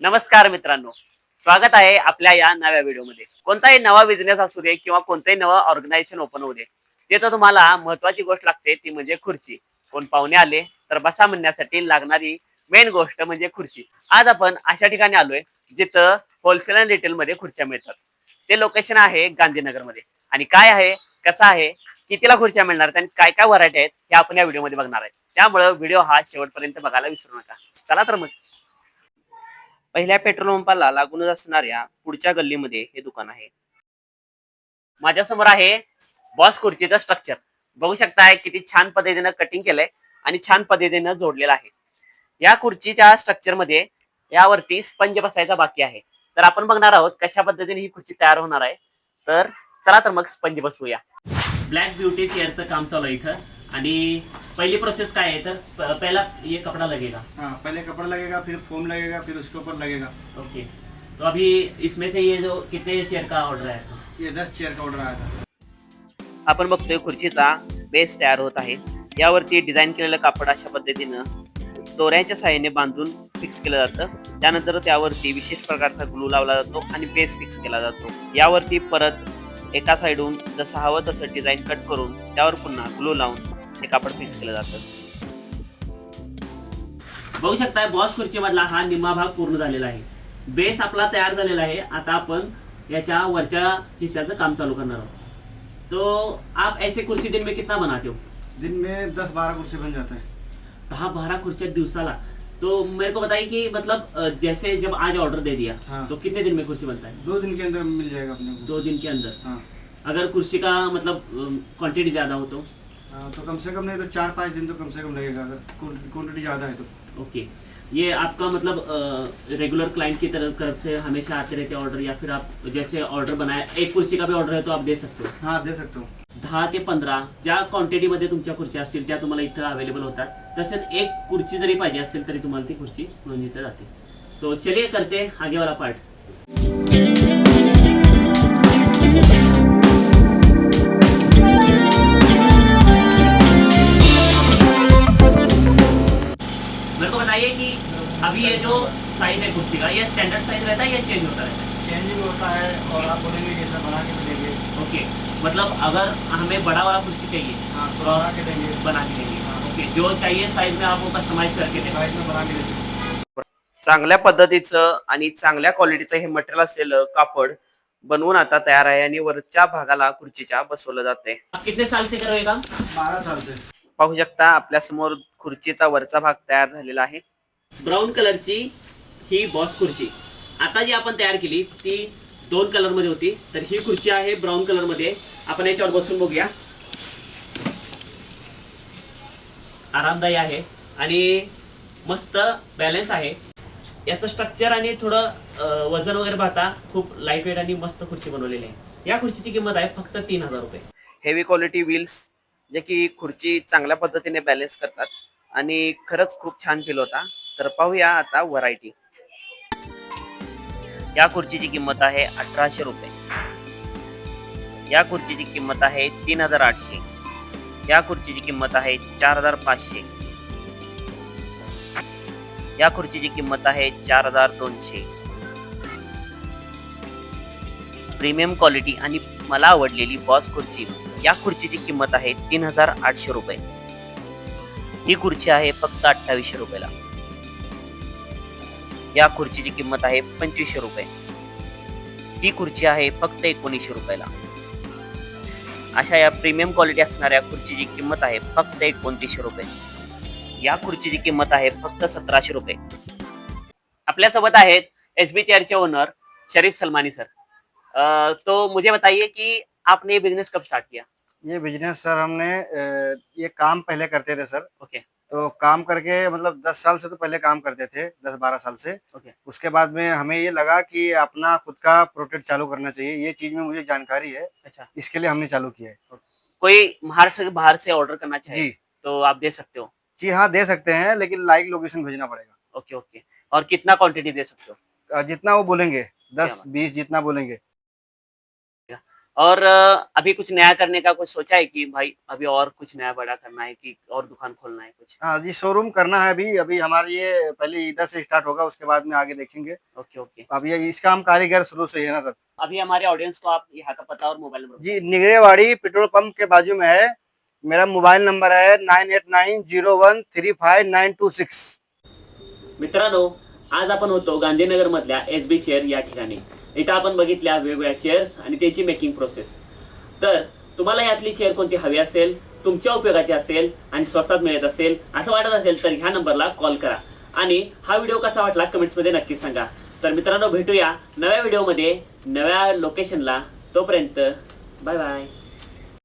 नमस्कार मित्रांनो. स्वागत आहे आपल्या या नव्या व्हिडिओमध्ये. कोणताही नवा बिझनेस असू दे किंवा कोणताही नवा ऑर्गनायझेशन ओपन होऊ दे तिथं तुम्हाला महत्वाची गोष्ट लागते ती म्हणजे खुर्ची. कोण पाहुणे आले तर बसा म्हणण्यासाठी लागणारी मेन गोष्ट म्हणजे खुर्ची. आज आपण अशा ठिकाणी आलोय जिथं होलसेल अँड रिटेल मध्ये खुर्च्या मिळतात. ते लोकेशन आहे गांधीनगरमध्ये. आणि काय आहे कसं आहे कितीला खुर्च्या मिळणार आहेत आणि काय काय व्हरायटी आहेत हे आपण या व्हिडिओमध्ये बघणार आहे. त्यामुळे व्हिडिओ हा शेवटपर्यंत बघायला विसरू नका. चला तर मग. पहिल्या पेट्रोल पंपाला लागूनच असणाऱ्या पुढच्या गल्लीमध्ये हे दुकान आहे. माझ्यासमोर आहे बॉस खुर्चीचं स्ट्रक्चर बघू शकताय किती छान पद्धतीनं कटिंग केलंय आणि छान पद्धतीनं जोडलेलं आहे. या खुर्चीच्या स्ट्रक्चरमध्ये यावरती स्पंज बसायचा बाकी आहे. तर आपण बघणार आहोत कशा पद्धतीने ही खुर्ची तयार होणार आहे. तर चला तर मग स्पंज बसूया ब्लॅक ब्युटी चेअरचं काम चालू आहे इथं. आणि पहिली प्रोसेस काय आहे तर प- पहिला ये कपडा लगेगा. हाँ पहले कपड़ा लगेगा फिर फोम लगेगा फिर उसके ऊपर लगेगा. ओके तो अभी इसमें से ये जो कितने चेयर का ऑर्डर है ये दस चेयर का ऑर्डर आया था. आपण बघतोय खुर्चीचा बेस तयार होत आहे. यावरती डिझाईन केलेलं कापड अशा पद्धतीनं दोऱ्याच्या साहाय्याने बांधून फिक्स केलं जातं. त्यानंतर त्यावरती विशेष प्रकारचा ग्लू लावला जातो आणि बेस फिक्स केला जातो. यावरती परत एका साईडून जसं हवं तसं डिझाईन कट करून त्यावर पुन्हा ग्लू लावून ते कापड फिक्स केलं जातं बघू शकताय बॉस खुर्ची मधला हा निम्मा भाग पूर्ण झालेला आहे. बेस आपला तयार झालेला आहे. आता आपण याच्या वरच्या हिस्स्याचं काम चालू करणार आहोत. तो आप ऐसे कुर्सी दिन में कितना बनाते हो? दिन में दस बारह कुर्सी बन जाता है। दहा बारह कुर्सियाँ दिवसाला. तो मेरे को बताइए कि मतलब अ, जैसे जब आज ऑर्डर दे दिया हाँ। तो कितने दिन में कुर्सी बनता है? दो दिन के अंदर मिल जाएगा अपने को। दो दिन के अंदर। हाँ। अगर कुर्सी का मतलब क्वांटिटी ज़्यादा हो तो? हाँ, तो कम से कम नहीं तो चार पाँच दिन तो कम से कम लगेगा अगर क्वान्टिटी ज़्यादा है तो। ओके। ये आपका मतलब रेगुलर क्लाइंट की तरफ़ तरफ़ से हमेशा आते रहते ऑर्डर या फिर आप जैसे ऑर्डर बनाया एक कुर्सी का भी ऑर्डर है तो आप दे सकते हो? हाँ दे सकते हो। दहा ते पंधरा ज्या क्वांटिटीमध्ये तुमच्या खुर्च्या असतील त्या तुम्हाला इथं अवेलेबल होतात. तसेच एक खुर्ची जरी पाहिजे असेल तरी तुम्हाला ती खुर्ची इथं जाते तो चलिए करते आगे वाला पार्ट अभी ये जो साइज है कुर्सी का ये स्टैंडर्ड साइज रहता है या चेंज होता रहता है? चेंजिंग होता है और आप बोलेंगे जैसा बना के देंगे। ओके मतलब अगर हमें बड़ा वाला कुर्सी चाहिए हाँ तो बना के देंगे। बना के देंगे। ओके जो चाहिए साइज में आपको कस्टमाइज करके दे साइज में बना के देंगे। चांगल्या पद्धतीचं आणि चांगल्या क्वालिटीचं हे मटेरियल असलेलं कापड बनवून आता तयार आहे आणि वरच्या भागाला खुर्चीच्या बसवलं जाते कितने साल से हो काम? से। पाहू शकता आपल्यासमोर खुर्चीचा वरचा भाग तयार झालेला आहे. ब्राऊन कलरची ही बॉस खुर्ची. आता जी आपण तयार केली ती दोन कलरमध्ये होती. तर ही खुर्ची आहे ब्राऊन कलरमध्ये आपण याच्यावर बसून बघूया. आरामदायी आहे आणि मस्त बॅलन्स आहे. याचं स्ट्रक्चर आणि थोडं वजन वगैरे पाहता खूप लाइट वेट आणि मस्त खुर्ची बनवलेली आहे. या खुर्चीची किंमत आहे फक्त तीन हजार रुपये. हेवी क्वालिटी व्हील्स जे की खुर्ची चांगल्या पद्धतीने बॅलन्स करतात. आणि खरंच खूप छान फील होता. तर पाहूया आता व्हरायटी. या खुर्चीची किंमत आहे अठराशे रुपये. या खुर्चीची किंमत आहे तीन हजार आठशे. या खुर्चीची किंमत आहे चार हजार पाचशे. या खुर्चीची किंमत आहे चार हजार दोनशे. प्रीमियम क्वालिटी आणि मला आवडलेली बॉस खुर्ची या खुर्चीची किंमत आहे तीन हजार आठशे रुपये. ही खुर्ची आहे फक्त अठ्ठावीसशे रुपयाला. या खुर्चीची किंमत आहे पंचवीसशे रुपये. ही खुर्ची आहे फक्त एकोणीसशे रुपयाला. अशा या प्रीमियम क्वालिटी असणाऱ्या खुर्चीची किंमत आहे फक्त एकोणतीसशे रुपये. या खुर्चीची किंमत आहे फक्त सतराशे रुपये. आपल्यासोबत आहेत एस बी चेअरचे ओनर शरीफ सलमानी सर तो मुझे बताइए कि आपने ये बिजनेस कब स्टार्ट किया? ये बिजनेस सर हमने ये काम पहले करते थे सर ओके तो काम करके मतलब दस साल से तो पहले काम करते थे दस बारह साल से। ओके। उसके बाद में हमें ये लगा कि अपना खुद का प्रोडक्ट चालू करना चाहिए। ये चीज़ में मुझे जानकारी है। अच्छा। इसके लिए हमने चालू किया है। कोई महाराष्ट्र के बाहर से ऑर्डर करना चाहिए जी। तो आप दे सकते हो? जी हाँ दे सकते हैं लेकिन लाइक लोकेशन भेजना पड़ेगा। Okay okay. और कितना क्वांटिटी दे सकते हो? जितना वो बोलेंगे दस बीस जितना बोलेंगे। और अभी कुछ नया करने का कुछ सोचा है कि भाई अभी और कुछ नया बड़ा करना है कि और दुकान खोलना है कुछ? हाँ जी शोरूम करना है अभी। अभी हमारे ये पहले इधर से स्टार्ट होगा उसके बाद में आगे देखेंगे। Okay okay. अब ये इसका हम कारीगर शुरू से ही है ना सर? अभी हमारे ऑडियंस को आप यहाँ का पता और मोबाइल नंबर जी निगरेवाड़ी पेट्रोल पंप के बाजू में है। मेरा मोबाइल नंबर है nine eight nine zero one three five nine two six. मित्रांनो आज आपण होतो गांधीनगर मधल्या एस बी चेअर या ठिकाणी. इथं आपण बघितल्या वेगवेगळ्या चेअर्स आणि त्याची मेकिंग प्रोसेस तर तुम्हाला यातली चेअर कोणती हवी असेल तुमच्या उपयोगाची असेल आणि स्वस्तात मिळत असेल असं वाटत असेल तर ह्या नंबरला कॉल करा. आणि हा व्हिडिओ कसा वाटला कमेंट्समध्ये नक्की सांगा. तर मित्रांनो भेटूया नव्या व्हिडिओमध्ये नव्या लोकेशनला तोपर्यंत बाय बाय